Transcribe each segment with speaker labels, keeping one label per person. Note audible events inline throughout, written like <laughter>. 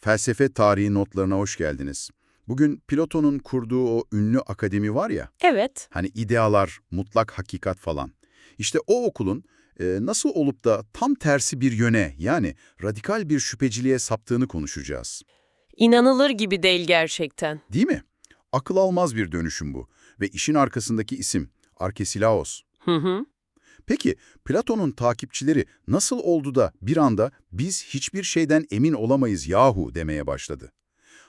Speaker 1: Felsefe tarihi notlarına hoş geldiniz. Bugün Platon'un kurduğu o ünlü akademi var ya,
Speaker 2: Evet,
Speaker 1: hani idealar, mutlak hakikat falan. İşte o okulun e, nasıl olup da tam tersi bir yöne yani radikal bir şüpheciliğe saptığını konuşacağız.
Speaker 2: inanılır gibi değil gerçekten.
Speaker 1: Değil mi? Akıl almaz bir dönüşüm bu. Ve işin arkasındaki isim Arkesilaos.
Speaker 2: Hı hı.
Speaker 1: Peki Platon'un takipçileri nasıl oldu da bir anda biz hiçbir şeyden emin olamayız yahu demeye başladı?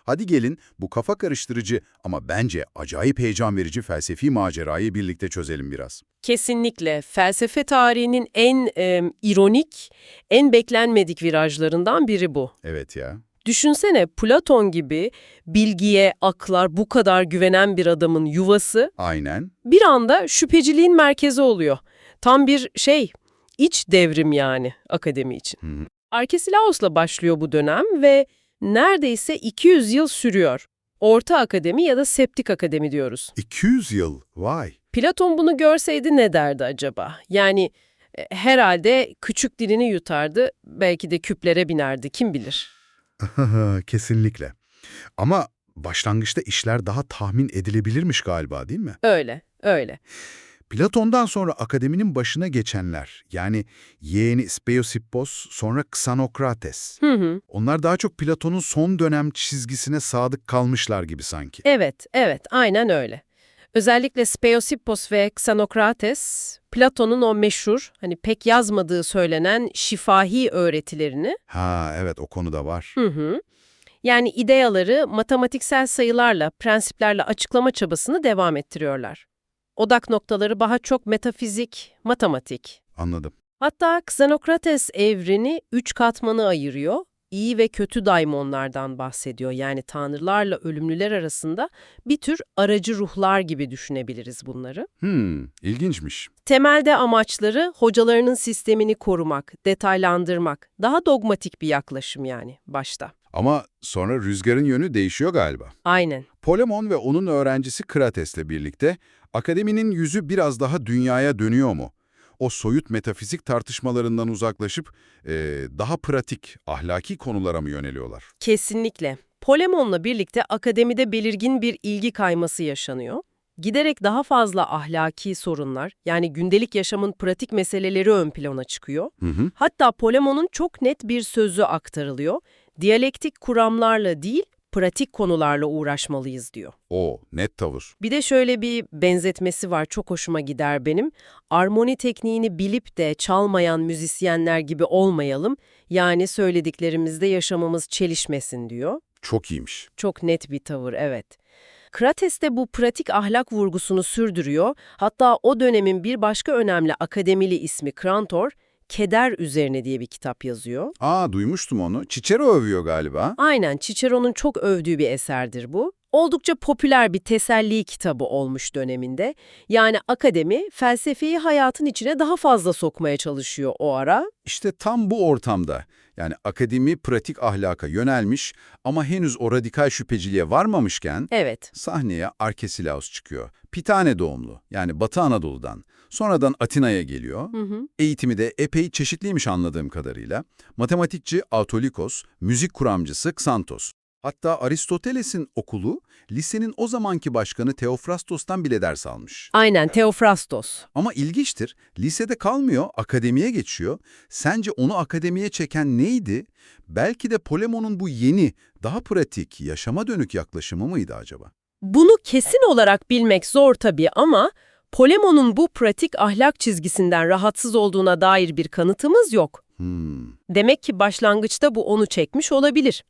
Speaker 1: Hadi gelin bu kafa karıştırıcı ama bence acayip heyecan verici felsefi macerayı birlikte çözelim biraz.
Speaker 2: Kesinlikle felsefe tarihinin en e, ironik, en beklenmedik virajlarından biri bu.
Speaker 1: Evet ya.
Speaker 2: Düşünsene Platon gibi bilgiye, aklar bu kadar güvenen bir adamın yuvası
Speaker 1: Aynen.
Speaker 2: bir anda şüpheciliğin merkezi oluyor. Tam bir şey, iç devrim yani akademi için.
Speaker 1: Hı hı.
Speaker 2: Arkesilaos'la başlıyor bu dönem ve neredeyse 200 yıl sürüyor. Orta akademi ya da septik akademi diyoruz.
Speaker 1: 200 yıl. Vay.
Speaker 2: Platon bunu görseydi ne derdi acaba? Yani e, herhalde küçük dilini yutardı, belki de küplere binerdi, kim bilir. <laughs>
Speaker 1: Kesinlikle. Ama başlangıçta işler daha tahmin edilebilirmiş galiba değil mi?
Speaker 2: Öyle, öyle.
Speaker 1: Platon'dan sonra akademinin başına geçenler, yani yeğeni Speusippos, sonra Ksanokrates.
Speaker 2: Hı hı.
Speaker 1: Onlar daha çok Platon'un son dönem çizgisine sadık kalmışlar gibi sanki.
Speaker 2: Evet, evet, aynen öyle. Özellikle Speusippos ve Xenokrates, Platon'un o meşhur, hani pek yazmadığı söylenen şifahi öğretilerini,
Speaker 1: Ha evet o konuda var.
Speaker 2: hı hı, yani ideyaları matematiksel sayılarla, prensiplerle açıklama çabasını devam ettiriyorlar. Odak noktaları daha çok metafizik, matematik.
Speaker 1: Anladım.
Speaker 2: Hatta Xenokrates evreni üç katmanı ayırıyor. İyi ve kötü daimonlardan bahsediyor. Yani tanrılarla ölümlüler arasında bir tür aracı ruhlar gibi düşünebiliriz bunları.
Speaker 1: Hmm, ilginçmiş.
Speaker 2: Temelde amaçları hocalarının sistemini korumak, detaylandırmak. Daha dogmatik bir yaklaşım yani başta.
Speaker 1: Ama sonra rüzgarın yönü değişiyor galiba.
Speaker 2: Aynen.
Speaker 1: Polemon ve onun öğrencisi Krates'le birlikte akademinin yüzü biraz daha dünyaya dönüyor mu? O soyut metafizik tartışmalarından uzaklaşıp eee, daha pratik, ahlaki konulara mı yöneliyorlar?
Speaker 2: Kesinlikle. Polemon'la birlikte akademide belirgin bir ilgi kayması yaşanıyor. Giderek daha fazla ahlaki sorunlar, yani gündelik yaşamın pratik meseleleri ön plana çıkıyor.
Speaker 1: Hı hı.
Speaker 2: Hatta Polemon'un çok net bir sözü aktarılıyor. Diyalektik kuramlarla değil, pratik konularla uğraşmalıyız diyor.
Speaker 1: O, net tavır.
Speaker 2: Bir de şöyle bir benzetmesi var, çok hoşuma gider benim. Armoni tekniğini bilip de çalmayan müzisyenler gibi olmayalım, yani söylediklerimizde yaşamamız çelişmesin diyor.
Speaker 1: Çok iyiymiş.
Speaker 2: Çok net bir tavır, evet. Krates de bu pratik ahlak vurgusunu sürdürüyor. Hatta o dönemin bir başka önemli akademili ismi Krantor, Keder Üzerine diye bir kitap yazıyor.
Speaker 1: Aa, duymuştum onu. Cicero övüyor galiba.
Speaker 2: Aynen Cicero'nun çok övdüğü bir eserdir bu. Oldukça popüler bir teselli kitabı olmuş döneminde. Yani akademi felsefeyi hayatın içine daha fazla sokmaya çalışıyor o ara.
Speaker 1: İşte tam bu ortamda, yani akademi pratik ahlaka yönelmiş ama henüz o radikal şüpheciliğe varmamışken
Speaker 2: Evet,
Speaker 1: sahneye Arkesilaos çıkıyor. Pitane doğumlu, yani Batı Anadolu'dan. Sonradan Atina'ya geliyor.
Speaker 2: hı hı.
Speaker 1: Eğitimi de epey çeşitliymiş anladığım kadarıyla. Matematikçi Autolikos, müzik kuramcısı Xantos. Hatta Aristoteles'in okulu, lisenin o zamanki başkanı Theophrastos'tan bile ders almış.
Speaker 2: aynen Theophrastos.
Speaker 1: Ama ilginçtir, lisede kalmıyor, akademiye geçiyor. Sence onu akademiye çeken neydi? Belki de Polemon'un bu yeni, daha pratik, yaşama dönük yaklaşımı mıydı acaba?
Speaker 2: Bunu kesin olarak bilmek zor tabii ama Polemon'un bu pratik ahlak çizgisinden rahatsız olduğuna dair bir kanıtımız yok.
Speaker 1: Hmm,
Speaker 2: Demek ki başlangıçta bu onu çekmiş olabilir.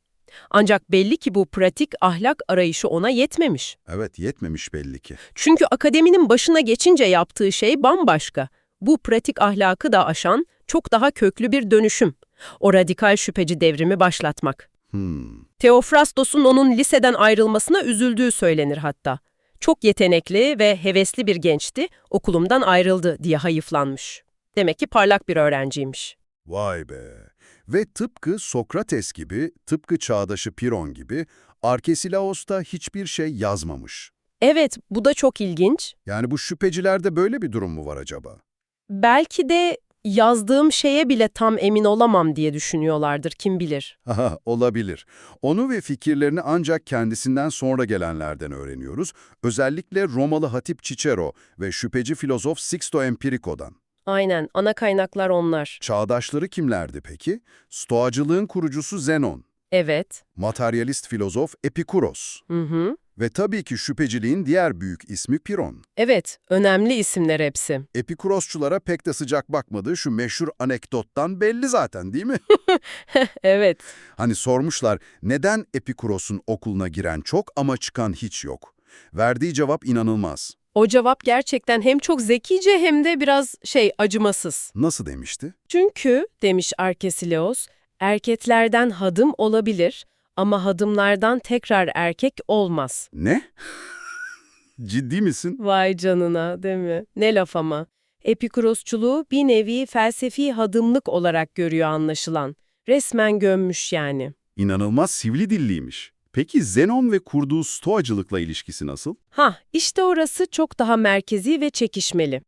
Speaker 2: Ancak belli ki bu pratik ahlak arayışı ona yetmemiş.
Speaker 1: evet yetmemiş belli ki.
Speaker 2: Çünkü akademinin başına geçince yaptığı şey bambaşka. Bu pratik ahlakı da aşan çok daha köklü bir dönüşüm. O radikal şüpheci devrimi başlatmak.
Speaker 1: Hmm.
Speaker 2: Theophrastos'un onun liseden ayrılmasına üzüldüğü söylenir hatta. Çok yetenekli ve hevesli bir gençti, okulumdan ayrıldı diye hayıflanmış. Demek ki parlak bir öğrenciymiş.
Speaker 1: Vay be. Ve tıpkı Sokrates gibi, tıpkı çağdaşı Piron gibi, Arkesilaos da hiçbir şey yazmamış.
Speaker 2: Evet, bu da çok ilginç.
Speaker 1: Yani bu şüphecilerde böyle bir durum mu var acaba?
Speaker 2: Belki de yazdığım şeye bile tam emin olamam diye düşünüyorlardır kim bilir.
Speaker 1: Aha, olabilir. Onu ve fikirlerini ancak kendisinden sonra gelenlerden öğreniyoruz. Özellikle Romalı Hatip Cicero ve şüpheci filozof Sixto Empiriko'dan.
Speaker 2: Aynen ana kaynaklar onlar.
Speaker 1: Çağdaşları kimlerdi peki? Stoacılığın kurucusu Zenon,
Speaker 2: Evet.
Speaker 1: materyalist filozof Epikuros
Speaker 2: Hı hı.
Speaker 1: ve tabii ki şüpheciliğin diğer büyük ismi Piron.
Speaker 2: Evet, önemli isimler hepsi.
Speaker 1: Epikurosçulara pek de sıcak bakmadığı şu meşhur anekdottan belli zaten değil mi? <laughs>
Speaker 2: evet.
Speaker 1: Hani sormuşlar neden Epikuros'un okuluna giren çok ama çıkan hiç yok? Verdiği cevap inanılmaz.
Speaker 2: O cevap gerçekten hem çok zekice hem de biraz şey acımasız.
Speaker 1: Nasıl demişti?
Speaker 2: Çünkü demiş Arkesileos, erkeklerden hadım olabilir ama hadımlardan tekrar erkek olmaz.
Speaker 1: Ne? <laughs> Ciddi misin?
Speaker 2: Vay canına değil mi? Ne laf ama. Epikurosçuluğu bir nevi felsefi hadımlık olarak görüyor anlaşılan. Resmen gömmüş yani.
Speaker 1: İnanılmaz sivri dilliymiş. Peki Zenon ve kurduğu stoacılıkla ilişkisi nasıl?
Speaker 2: Ha, işte orası çok daha merkezi ve çekişmeli.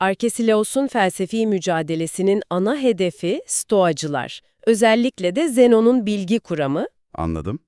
Speaker 2: Arkesileos'un felsefi mücadelesinin ana hedefi stoacılar. Özellikle de Zenon'un bilgi kuramı.
Speaker 1: Anladım.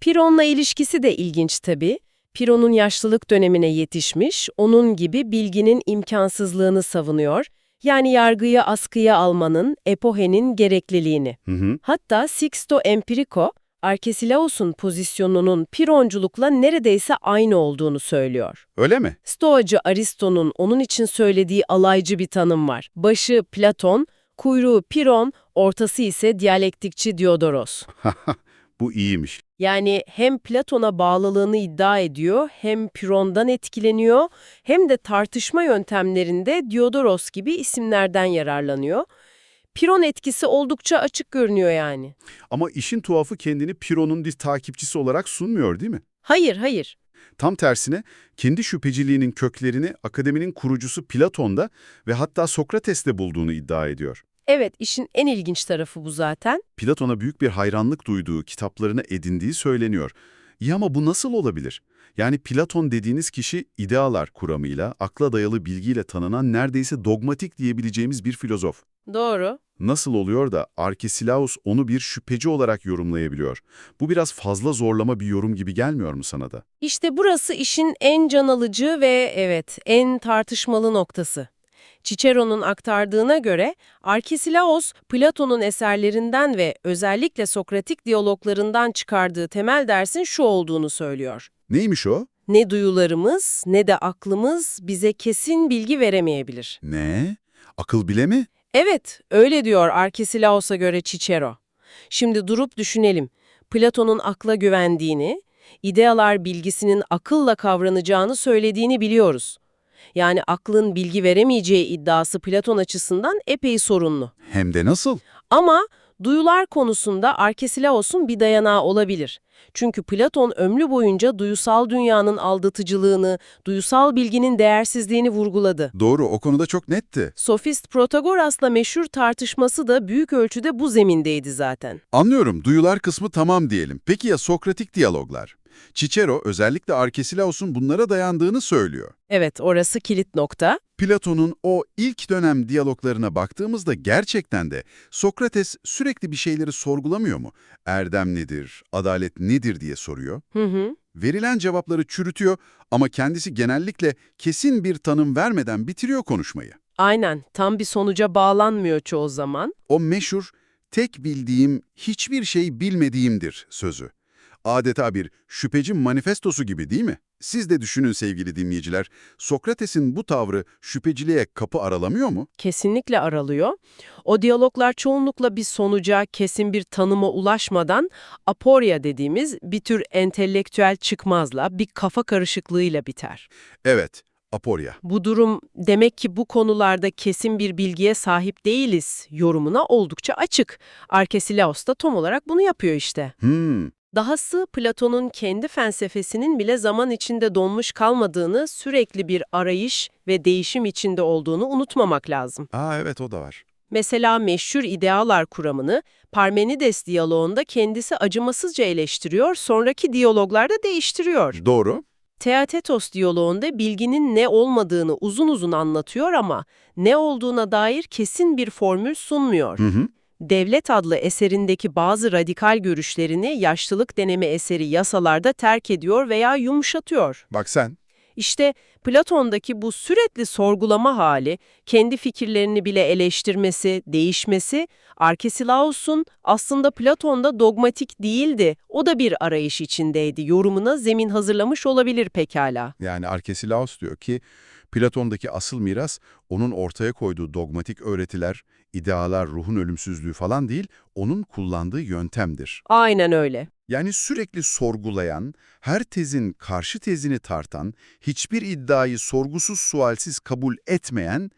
Speaker 2: Piron'la ilişkisi de ilginç tabii. Piron'un yaşlılık dönemine yetişmiş, onun gibi bilginin imkansızlığını savunuyor. Yani yargıyı askıya almanın, epohenin gerekliliğini.
Speaker 1: Hı hı.
Speaker 2: Hatta Sixto Empirico, Arkesilaos'un pozisyonunun Pironculukla neredeyse aynı olduğunu söylüyor.
Speaker 1: Öyle mi?
Speaker 2: Stoacı Aristo'nun onun için söylediği alaycı bir tanım var. Başı Platon, kuyruğu Piron, ortası ise diyalektikçi Diodoros. <laughs>
Speaker 1: Bu iyiymiş.
Speaker 2: Yani hem Platon'a bağlılığını iddia ediyor, hem Piron'dan etkileniyor, hem de tartışma yöntemlerinde Diodoros gibi isimlerden yararlanıyor. Piron etkisi oldukça açık görünüyor yani.
Speaker 1: Ama işin tuhafı kendini Piron'un bir takipçisi olarak sunmuyor değil mi?
Speaker 2: Hayır, hayır.
Speaker 1: Tam tersine kendi şüpheciliğinin köklerini akademinin kurucusu Platon'da ve hatta Sokrates'te bulduğunu iddia ediyor.
Speaker 2: Evet, işin en ilginç tarafı bu zaten.
Speaker 1: Platon'a büyük bir hayranlık duyduğu, kitaplarını edindiği söyleniyor. İyi ama bu nasıl olabilir? Yani Platon dediğiniz kişi idealar kuramıyla, akla dayalı bilgiyle tanınan neredeyse dogmatik diyebileceğimiz bir filozof.
Speaker 2: Doğru.
Speaker 1: Nasıl oluyor da Arkesilaus onu bir şüpheci olarak yorumlayabiliyor? Bu biraz fazla zorlama bir yorum gibi gelmiyor mu sana da?
Speaker 2: İşte burası işin en can alıcı ve evet en tartışmalı noktası. Cicero'nun aktardığına göre Arkesilaos, Platon'un eserlerinden ve özellikle Sokratik diyaloglarından çıkardığı temel dersin şu olduğunu söylüyor.
Speaker 1: Neymiş o?
Speaker 2: Ne duyularımız ne de aklımız bize kesin bilgi veremeyebilir.
Speaker 1: Ne? Akıl bile mi?
Speaker 2: Evet, öyle diyor Arkesilaos'a göre Cicero. Şimdi durup düşünelim. Platon'un akla güvendiğini, idealar bilgisinin akılla kavranacağını söylediğini biliyoruz. Yani aklın bilgi veremeyeceği iddiası Platon açısından epey sorunlu.
Speaker 1: Hem de nasıl?
Speaker 2: Ama duyular konusunda Arkesilaos'un bir dayanağı olabilir. Çünkü Platon ömrü boyunca duyusal dünyanın aldatıcılığını, duyusal bilginin değersizliğini vurguladı.
Speaker 1: Doğru, o konuda çok netti.
Speaker 2: Sofist Protagoras'la meşhur tartışması da büyük ölçüde bu zemindeydi zaten.
Speaker 1: Anlıyorum, duyular kısmı tamam diyelim. Peki ya Sokratik diyaloglar? Cicero özellikle Arkesilaus'un bunlara dayandığını söylüyor.
Speaker 2: Evet, orası kilit nokta.
Speaker 1: Platon'un o ilk dönem diyaloglarına baktığımızda gerçekten de Sokrates sürekli bir şeyleri sorgulamıyor mu? Erdem nedir, adalet nedir diye soruyor.
Speaker 2: Hı hı.
Speaker 1: Verilen cevapları çürütüyor ama kendisi genellikle kesin bir tanım vermeden bitiriyor konuşmayı.
Speaker 2: Aynen, tam bir sonuca bağlanmıyor çoğu zaman.
Speaker 1: O meşhur, tek bildiğim, hiçbir şey bilmediğimdir sözü. Adeta bir şüpheci manifestosu gibi değil mi? Siz de düşünün sevgili dinleyiciler, Sokrates'in bu tavrı şüpheciliğe kapı aralamıyor mu?
Speaker 2: Kesinlikle aralıyor. O diyaloglar çoğunlukla bir sonuca, kesin bir tanıma ulaşmadan aporia dediğimiz bir tür entelektüel çıkmazla, bir kafa karışıklığıyla biter.
Speaker 1: Evet, aporia.
Speaker 2: Bu durum demek ki bu konularda kesin bir bilgiye sahip değiliz yorumuna oldukça açık. Arkesilaos da tam olarak bunu yapıyor işte.
Speaker 1: Hmm,
Speaker 2: Dahası Platon'un kendi felsefesinin bile zaman içinde donmuş kalmadığını, sürekli bir arayış ve değişim içinde olduğunu unutmamak lazım.
Speaker 1: aa evet o da var.
Speaker 2: Mesela meşhur idealar kuramını Parmenides diyaloğunda kendisi acımasızca eleştiriyor, sonraki diyaloglarda değiştiriyor.
Speaker 1: Doğru.
Speaker 2: Teatetos diyaloğunda bilginin ne olmadığını uzun uzun anlatıyor ama ne olduğuna dair kesin bir formül sunmuyor.
Speaker 1: Hı hı.
Speaker 2: Devlet adlı eserindeki bazı radikal görüşlerini yaşlılık deneme eseri yasalarda terk ediyor veya yumuşatıyor.
Speaker 1: Bak sen.
Speaker 2: İşte Platon'daki bu sürekli sorgulama hali, kendi fikirlerini bile eleştirmesi, değişmesi, Arkesilaos'un aslında Platon'da dogmatik değildi, o da bir arayış içindeydi yorumuna zemin hazırlamış olabilir pekala.
Speaker 1: Yani Arkesilaos diyor ki Platon'daki asıl miras onun ortaya koyduğu dogmatik öğretiler, idealar, ruhun ölümsüzlüğü falan değil, onun kullandığı yöntemdir.
Speaker 2: Aynen öyle.
Speaker 1: Yani sürekli sorgulayan, her tezin karşı tezini tartan, hiçbir iddiayı sorgusuz sualsiz kabul etmeyen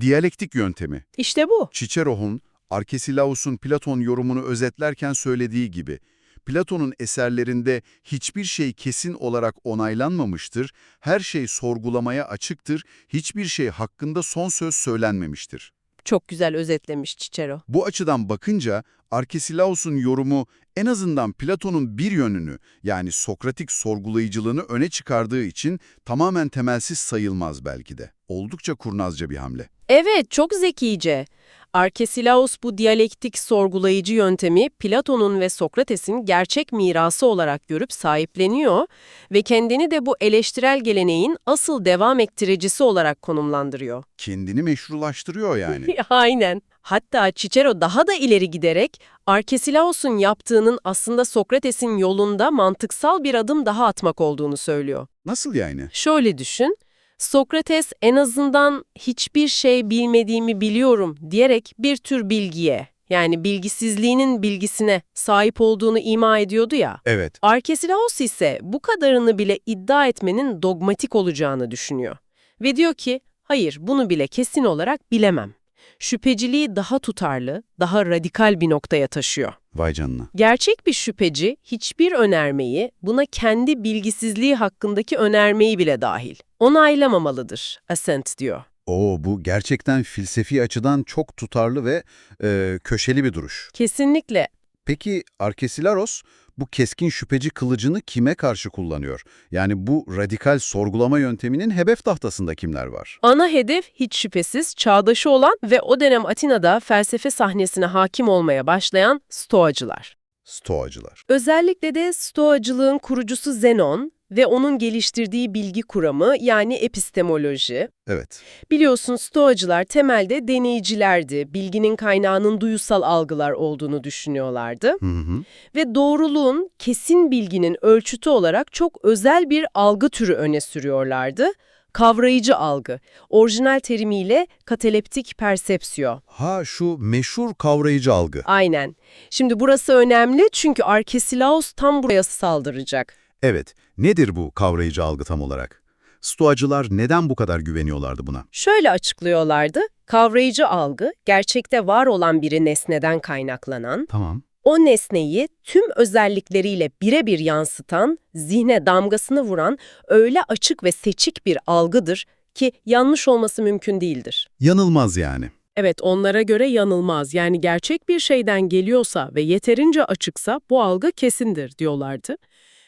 Speaker 1: diyalektik yöntemi.
Speaker 2: İşte bu.
Speaker 1: Cicero'nun, Arkesilaos'un Platon yorumunu özetlerken söylediği gibi, Platon'un eserlerinde hiçbir şey kesin olarak onaylanmamıştır, her şey sorgulamaya açıktır, hiçbir şey hakkında son söz söylenmemiştir.
Speaker 2: Çok güzel özetlemiş Cicero.
Speaker 1: Bu açıdan bakınca Arkesilaos'un yorumu en azından Platon'un bir yönünü yani Sokratik sorgulayıcılığını öne çıkardığı için tamamen temelsiz sayılmaz belki de. Oldukça kurnazca bir hamle.
Speaker 2: Evet, çok zekice. Arkesilaos bu diyalektik sorgulayıcı yöntemi Platon'un ve Sokrates'in gerçek mirası olarak görüp sahipleniyor ve kendini de bu eleştirel geleneğin asıl devam ettiricisi olarak konumlandırıyor. <laughs>
Speaker 1: Kendini meşrulaştırıyor yani. <laughs>
Speaker 2: Aynen. Hatta Cicero daha da ileri giderek Arkesilaos'un yaptığının aslında Sokrates'in yolunda mantıksal bir adım daha atmak olduğunu söylüyor.
Speaker 1: Nasıl yani?
Speaker 2: Şöyle düşün, Sokrates en azından hiçbir şey bilmediğimi biliyorum diyerek bir tür bilgiye, yani bilgisizliğinin bilgisine sahip olduğunu ima ediyordu ya.
Speaker 1: Evet.
Speaker 2: Arkesilaos ise bu kadarını bile iddia etmenin dogmatik olacağını düşünüyor. Ve diyor ki, hayır bunu bile kesin olarak bilemem. Şüpheciliği daha tutarlı, daha radikal bir noktaya taşıyor.
Speaker 1: Vay canına.
Speaker 2: Gerçek bir şüpheci hiçbir önermeyi, buna kendi bilgisizliği hakkındaki önermeyi bile dahil, onaylamamalıdır, assent diyor.
Speaker 1: Oo bu gerçekten felsefi açıdan çok tutarlı ve e, köşeli bir duruş.
Speaker 2: Kesinlikle.
Speaker 1: Peki Arkesilaros bu keskin şüpheci kılıcını kime karşı kullanıyor? Yani bu radikal sorgulama yönteminin hedef tahtasında kimler var?
Speaker 2: Ana hedef hiç şüphesiz çağdaşı olan ve o dönem Atina'da felsefe sahnesine hakim olmaya başlayan Stoacılar.
Speaker 1: Stoacılar.
Speaker 2: Özellikle de Stoacılığın kurucusu Zenon ve onun geliştirdiği bilgi kuramı yani epistemoloji.
Speaker 1: Evet.
Speaker 2: Biliyorsun Stoacılar temelde deneyicilerdi, bilginin kaynağının duyusal algılar olduğunu düşünüyorlardı.
Speaker 1: Hı hı.
Speaker 2: Ve doğruluğun kesin bilginin ölçütü olarak çok özel bir algı türü öne sürüyorlardı. Kavrayıcı algı, orijinal terimiyle kataleptik persepsiyo.
Speaker 1: Ha şu meşhur kavrayıcı algı.
Speaker 2: Aynen. Şimdi burası önemli çünkü Arkesilaos tam buraya saldıracak.
Speaker 1: Evet. Nedir bu kavrayıcı algı tam olarak? Stoacılar neden bu kadar güveniyorlardı buna?
Speaker 2: Şöyle açıklıyorlardı, kavrayıcı algı, gerçekte var olan bir nesneden kaynaklanan,
Speaker 1: Tamam.
Speaker 2: o nesneyi tüm özellikleriyle birebir yansıtan, zihne damgasını vuran öyle açık ve seçik bir algıdır ki yanlış olması mümkün değildir.
Speaker 1: Yanılmaz yani.
Speaker 2: Evet, onlara göre yanılmaz. Yani gerçek bir şeyden geliyorsa ve yeterince açıksa bu algı kesindir diyorlardı.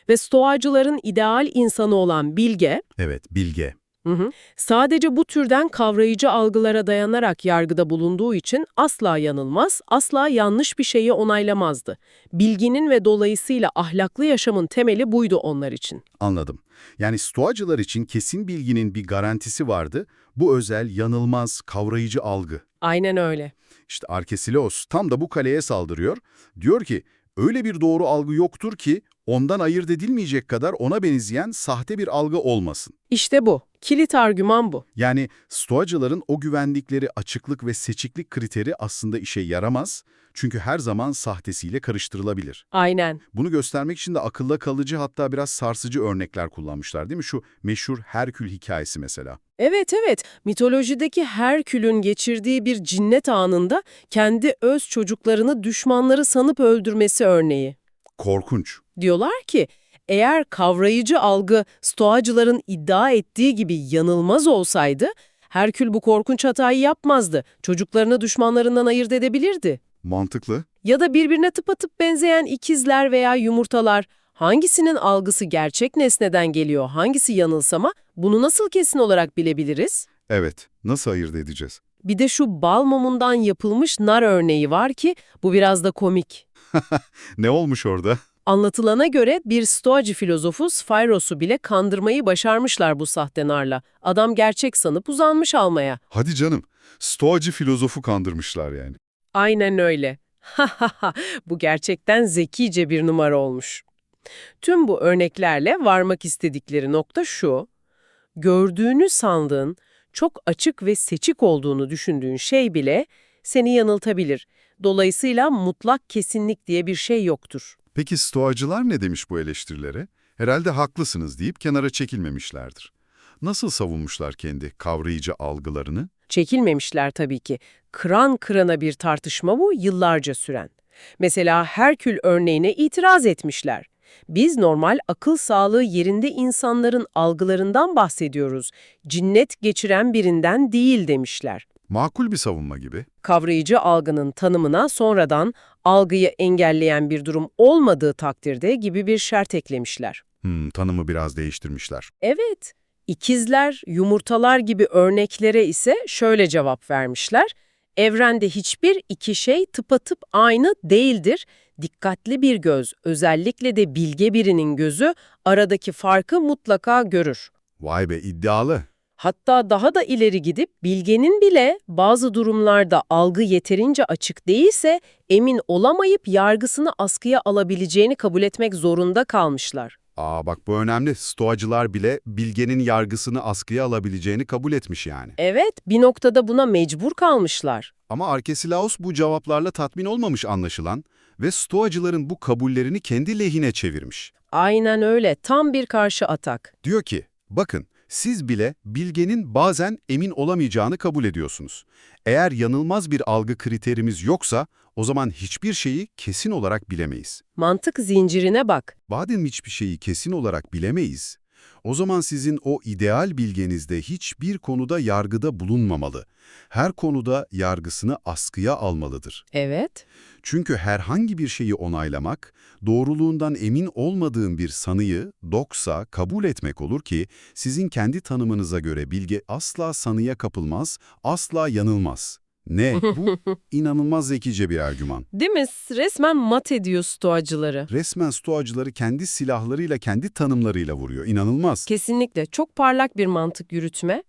Speaker 2: Ve Stoacıların ideal insanı olan Bilge,
Speaker 1: Evet, bilge.
Speaker 2: Hı hı. Sadece bu türden kavrayıcı algılara dayanarak yargıda bulunduğu için asla yanılmaz, asla yanlış bir şeyi onaylamazdı. Bilginin ve dolayısıyla ahlaklı yaşamın temeli buydu onlar için.
Speaker 1: Anladım. Yani Stoacılar için kesin bilginin bir garantisi vardı. Bu özel, yanılmaz, kavrayıcı algı.
Speaker 2: Aynen öyle.
Speaker 1: İşte Arkesilaos tam da bu kaleye saldırıyor. Diyor ki, öyle bir doğru algı yoktur ki ondan ayırt edilmeyecek kadar ona benzeyen sahte bir algı olmasın.
Speaker 2: İşte bu. Kilit argüman bu.
Speaker 1: Yani Stoacıların o güvendikleri açıklık ve seçiklik kriteri aslında işe yaramaz. Çünkü her zaman sahtesiyle karıştırılabilir.
Speaker 2: Aynen.
Speaker 1: Bunu göstermek için de akılda kalıcı hatta biraz sarsıcı örnekler kullanmışlar değil mi? Şu meşhur Herkül hikayesi mesela.
Speaker 2: Evet evet, mitolojideki Herkül'ün geçirdiği bir cinnet anında kendi öz çocuklarını düşmanları sanıp öldürmesi örneği.
Speaker 1: Korkunç.
Speaker 2: Diyorlar ki, eğer kavrayıcı algı Stoacıların iddia ettiği gibi yanılmaz olsaydı, Herkül bu korkunç hatayı yapmazdı. Çocuklarını düşmanlarından ayırt edebilirdi.
Speaker 1: Mantıklı.
Speaker 2: Ya da birbirine tıpatıp benzeyen ikizler veya yumurtalar Hangisinin algısı gerçek nesneden geliyor, hangisi yanılsama, bunu nasıl kesin olarak bilebiliriz?
Speaker 1: Evet, nasıl ayırt edeceğiz?
Speaker 2: Bir de şu bal mumundan yapılmış nar örneği var ki bu biraz da komik. <laughs>
Speaker 1: Ne olmuş orada?
Speaker 2: Anlatılana göre bir stoacı filozofu Sphairos'u bile kandırmayı başarmışlar bu sahte narla. Adam gerçek sanıp uzanmış almaya.
Speaker 1: Hadi canım, stoacı filozofu kandırmışlar yani.
Speaker 2: Aynen öyle. Ha ha ha. Bu gerçekten zekice bir numara olmuş. Tüm bu örneklerle varmak istedikleri nokta şu. Gördüğünü sandığın, çok açık ve seçik olduğunu düşündüğün şey bile seni yanıltabilir. Dolayısıyla mutlak kesinlik diye bir şey yoktur.
Speaker 1: Peki stoacılar ne demiş bu eleştirilere? Herhalde haklısınız deyip kenara çekilmemişlerdir. Nasıl savunmuşlar kendi kavrayıcı algılarını?
Speaker 2: Çekilmemişler tabii ki. Kıran kırana bir tartışma bu, yıllarca süren. Mesela Herkül örneğine itiraz etmişler. Biz normal akıl sağlığı yerinde insanların algılarından bahsediyoruz. Cinnet geçiren birinden değil demişler.
Speaker 1: Makul bir savunma gibi.
Speaker 2: Kavrayıcı algının tanımına sonradan algıyı engelleyen bir durum olmadığı takdirde gibi bir şart eklemişler.
Speaker 1: Hmm, tanımı biraz değiştirmişler.
Speaker 2: Evet, ikizler, yumurtalar gibi örneklere ise şöyle cevap vermişler. Evrende hiçbir iki şey tıpatıp aynı değildir. Dikkatli bir göz, özellikle de bilge birinin gözü aradaki farkı mutlaka görür.
Speaker 1: Vay be iddialı.
Speaker 2: Hatta daha da ileri gidip bilgenin bile bazı durumlarda algı yeterince açık değilse emin olamayıp yargısını askıya alabileceğini kabul etmek zorunda kalmışlar.
Speaker 1: Aa bak bu önemli. Stoacılar bile bilgenin yargısını askıya alabileceğini kabul etmiş yani.
Speaker 2: Evet, bir noktada buna mecbur kalmışlar.
Speaker 1: Ama Arkesilaos bu cevaplarla tatmin olmamış anlaşılan ve Stoacıların bu kabullerini kendi lehine çevirmiş.
Speaker 2: Aynen öyle, tam bir karşı atak.
Speaker 1: Diyor ki, bakın siz bile bilgenin bazen emin olamayacağını kabul ediyorsunuz. Eğer yanılmaz bir algı kriterimiz yoksa o zaman hiçbir şeyi kesin olarak bilemeyiz.
Speaker 2: Mantık zincirine bak.
Speaker 1: Madem hiçbir şeyi kesin olarak bilemeyiz, o zaman sizin o ideal bilgenizde hiçbir konuda yargıda bulunmamalı. Her konuda yargısını askıya almalıdır.
Speaker 2: Evet.
Speaker 1: Çünkü herhangi bir şeyi onaylamak, doğruluğundan emin olmadığın bir sanıyı, doksa kabul etmek olur ki, sizin kendi tanımınıza göre bilge asla sanıya kapılmaz, asla yanılmaz. Ne? <laughs> Bu inanılmaz zekice bir argüman.
Speaker 2: Değil mi? Resmen mat ediyor stoacıları.
Speaker 1: Resmen stoacıları kendi silahlarıyla, kendi tanımlarıyla vuruyor. İnanılmaz.
Speaker 2: Kesinlikle çok parlak bir mantık yürütme.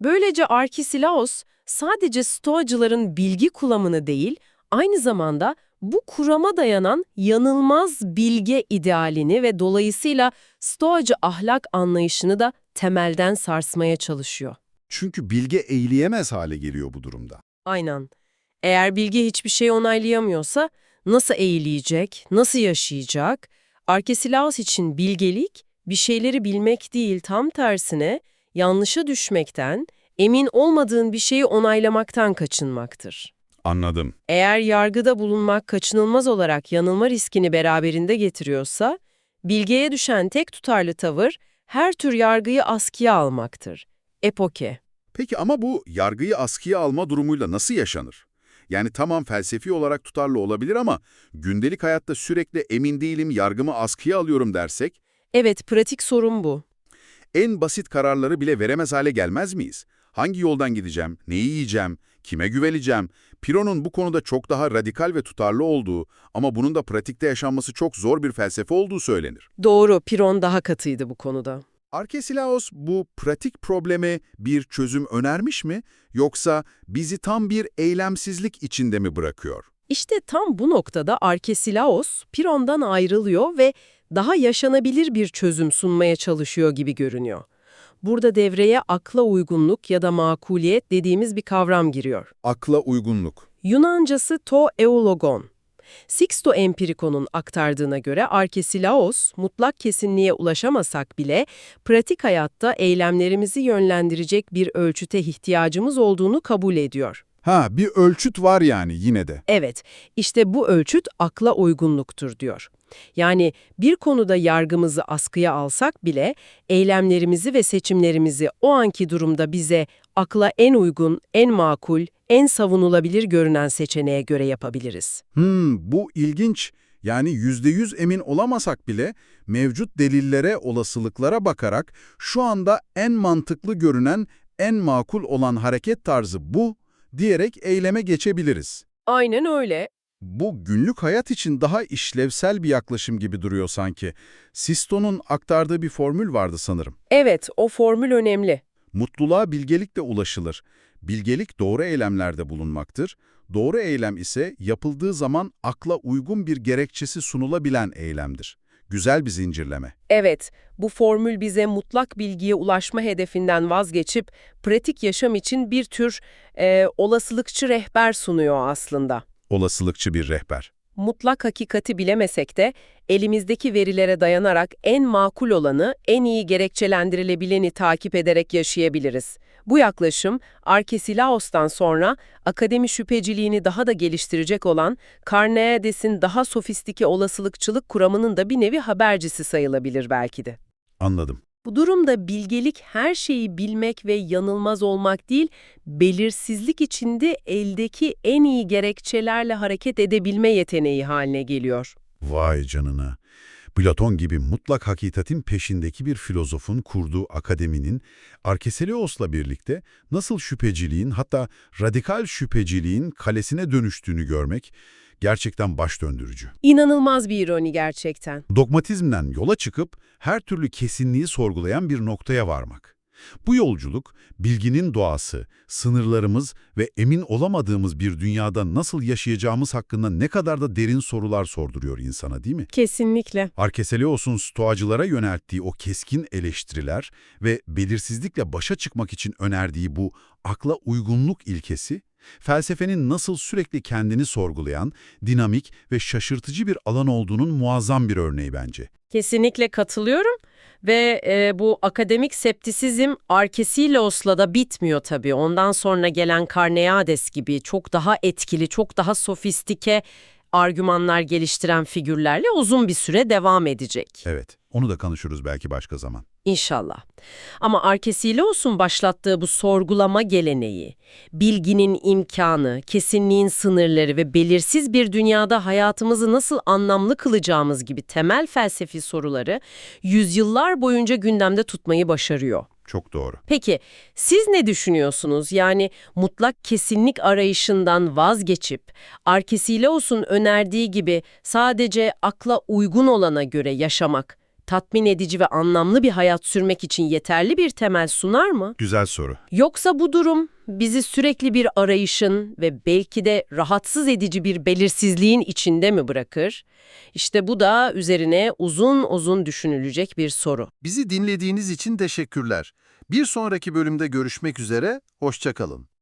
Speaker 2: Böylece Arkisilaos sadece stoacıların bilgi kuramını değil, aynı zamanda bu kurama dayanan yanılmaz bilge idealini ve dolayısıyla stoacı ahlak anlayışını da temelden sarsmaya çalışıyor.
Speaker 1: Çünkü bilge eğileyemez hale geliyor bu durumda.
Speaker 2: Aynen. Eğer bilgi hiçbir şey onaylayamıyorsa nasıl eğileyecek, nasıl yaşayacak? Arkesilaos için bilgelik bir şeyleri bilmek değil tam tersine yanlışa düşmekten, emin olmadığın bir şeyi onaylamaktan kaçınmaktır.
Speaker 1: Anladım.
Speaker 2: Eğer yargıda bulunmak kaçınılmaz olarak yanılma riskini beraberinde getiriyorsa, bilgeye düşen tek tutarlı tavır her tür yargıyı askıya almaktır. Epoke.
Speaker 1: Peki ama bu yargıyı askıya alma durumuyla nasıl yaşanır? Yani tamam felsefi olarak tutarlı olabilir ama gündelik hayatta sürekli emin değilim, yargımı askıya alıyorum dersek,
Speaker 2: Evet, pratik sorun bu.
Speaker 1: en basit kararları bile veremez hale gelmez miyiz? Hangi yoldan gideceğim, neyi yiyeceğim, kime güveneceğim? Piro'nun bu konuda çok daha radikal ve tutarlı olduğu ama bunun da pratikte yaşanması çok zor bir felsefe olduğu söylenir.
Speaker 2: Doğru, Piron daha katıydı bu konuda.
Speaker 1: Arkesilaos bu pratik probleme bir çözüm önermiş mi yoksa bizi tam bir eylemsizlik içinde mi bırakıyor?
Speaker 2: İşte tam bu noktada Arkesilaos, Piron'dan ayrılıyor ve daha yaşanabilir bir çözüm sunmaya çalışıyor gibi görünüyor. Burada devreye akla uygunluk ya da makuliyet dediğimiz bir kavram giriyor.
Speaker 1: Akla uygunluk.
Speaker 2: Yunancası to eulogon. Sixto Empiriko'nun aktardığına göre Arkesilaos, mutlak kesinliğe ulaşamasak bile pratik hayatta eylemlerimizi yönlendirecek bir ölçüte ihtiyacımız olduğunu kabul ediyor.
Speaker 1: Ha bir ölçüt var yani yine de.
Speaker 2: Evet, işte bu ölçüt akla uygunluktur diyor. Yani bir konuda yargımızı askıya alsak bile eylemlerimizi ve seçimlerimizi o anki durumda bize akla en uygun, en makul, en savunulabilir görünen seçeneğe göre yapabiliriz.
Speaker 1: Hmm, bu ilginç. Yani %100 emin olamasak bile mevcut delillere, olasılıklara bakarak şu anda en mantıklı görünen, en makul olan hareket tarzı bu diyerek eyleme geçebiliriz.
Speaker 2: Aynen öyle.
Speaker 1: Bu günlük hayat için daha işlevsel bir yaklaşım gibi duruyor sanki. Sisto'nun aktardığı bir formül vardı sanırım.
Speaker 2: Evet, o formül önemli.
Speaker 1: Mutluluğa bilgelikle ulaşılır. Bilgelik doğru eylemlerde bulunmaktır. Doğru eylem ise yapıldığı zaman akla uygun bir gerekçesi sunulabilen eylemdir. Güzel bir zincirleme.
Speaker 2: Evet, bu formül bize mutlak bilgiye ulaşma hedefinden vazgeçip pratik yaşam için bir tür e, olasılıkçı rehber sunuyor aslında.
Speaker 1: Olasılıkçı bir rehber.
Speaker 2: Mutlak hakikati bilemesek de elimizdeki verilere dayanarak en makul olanı, en iyi gerekçelendirilebileni takip ederek yaşayabiliriz. Bu yaklaşım, Arkesilaos'tan sonra akademi şüpheciliğini daha da geliştirecek olan Carneades'in daha sofistike olasılıkçılık kuramının da bir nevi habercisi sayılabilir belki de.
Speaker 1: Anladım.
Speaker 2: Bu durumda bilgelik her şeyi bilmek ve yanılmaz olmak değil, belirsizlik içinde eldeki en iyi gerekçelerle hareket edebilme yeteneği haline geliyor.
Speaker 1: Vay canına. Platon gibi mutlak hakikatin peşindeki bir filozofun kurduğu akademinin Arkeselios'la birlikte nasıl şüpheciliğin hatta radikal şüpheciliğin kalesine dönüştüğünü görmek gerçekten baş döndürücü.
Speaker 2: İnanılmaz bir ironi gerçekten.
Speaker 1: Dogmatizmden yola çıkıp her türlü kesinliği sorgulayan bir noktaya varmak. Bu yolculuk, bilginin doğası, sınırlarımız ve emin olamadığımız bir dünyada nasıl yaşayacağımız hakkında ne kadar da derin sorular sorduruyor insana değil mi?
Speaker 2: Kesinlikle.
Speaker 1: Arkeselios'un stoacılara yönelttiği o keskin eleştiriler ve belirsizlikle başa çıkmak için önerdiği bu akla uygunluk ilkesi, felsefenin nasıl sürekli kendini sorgulayan, dinamik ve şaşırtıcı bir alan olduğunun muazzam bir örneği bence.
Speaker 2: Kesinlikle katılıyorum ve e, bu akademik septisizm Arkesilos'la da bitmiyor tabii. Ondan sonra gelen Carneades gibi çok daha etkili, çok daha sofistike argümanlar geliştiren figürlerle uzun bir süre devam edecek.
Speaker 1: Evet, onu da konuşuruz belki başka zaman.
Speaker 2: İnşallah. Ama Arkesilos'un başlattığı bu sorgulama geleneği, bilginin imkanı, kesinliğin sınırları ve belirsiz bir dünyada hayatımızı nasıl anlamlı kılacağımız gibi temel felsefi soruları yüzyıllar boyunca gündemde tutmayı başarıyor.
Speaker 1: Çok doğru.
Speaker 2: Peki siz ne düşünüyorsunuz? Yani mutlak kesinlik arayışından vazgeçip Arkesileos'un önerdiği gibi sadece akla uygun olana göre yaşamak tatmin edici ve anlamlı bir hayat sürmek için yeterli bir temel sunar mı?
Speaker 1: Güzel soru.
Speaker 2: Yoksa bu durum bizi sürekli bir arayışın ve belki de rahatsız edici bir belirsizliğin içinde mi bırakır? İşte bu da üzerine uzun uzun düşünülecek bir soru.
Speaker 3: Bizi dinlediğiniz için teşekkürler. Bir sonraki bölümde görüşmek üzere, hoşçakalın.